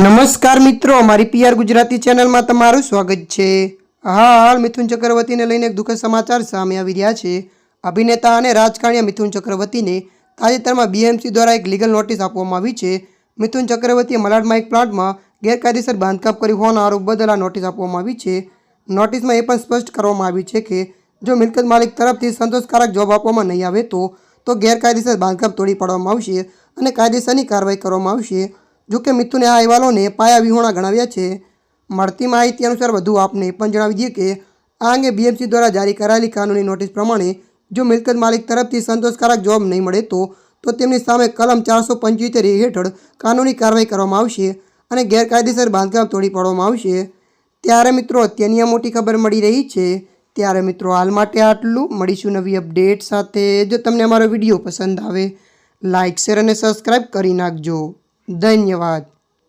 નમસ્કાર મિત્રો મારી પીઆર ગુજરાતી ચેનલમાં તમારું સ્વાગત છે. હાલ મિથુન ચક્રવર્તીને લઈને એક દુઃખદ સમાચાર સામે આવી રહ્યા છે. અભિનેતા અને રાજકારણીય મિથુન ચક્રવર્તીને તાજેતરમાં બીએમસી દ્વારા એક લીગલ નોટિસ આપવામાં આવી છે. મિથુન ચક્રવર્તીએ મલાડમાં એક પ્લાન્ટમાં ગેરકાયદેસર બાંધકામ કર્યું હોવાના આરોપ બદલ આ નોટિસ આપવામાં આવી છે. નોટિસમાં એ પણ સ્પષ્ટ કરવામાં આવ્યું છે કે, જો મિલકત માલિક તરફથી સંતોષકારક જવાબ આપવામાં નહીં આવે તો તો ગેરકાયદેસર બાંધકામ તોડી પાડવામાં આવશે અને કાયદેસરની કાર્યવાહી કરવામાં આવશે. જોકે મિથુને આ અહેવાલોને પાયા વિહોણા ગણાવ્યા છે. મળતી માહિતી અનુસાર વધુ આપને એ પણ જણાવી દઈએ કે, આ અંગે બીએમસી દ્વારા જારી કરાયેલી કાનૂની નોટિસ પ્રમાણે જો મિલકત માલિક તરફથી સંતોષકારક જવાબ નહીં મળે તો તો તેમની સામે કલમ ચારસો પંચોતેર હેઠળ કાનૂની કાર્યવાહી કરવામાં આવશે અને ગેરકાયદેસર બાંધકામ તોડી પાડવામાં આવશે. ત્યારે મિત્રો, અત્યારની આ મોટી ખબર મળી રહી છે. ત્યારે મિત્રો, હાલ માટે આટલું. મળીશું નવી અપડેટ સાથે. જો તમને અમારો વીડિયો પસંદ આવે લાઇક શેર અને સબસ્ક્રાઈબ કરી નાખજો. धन्यवाद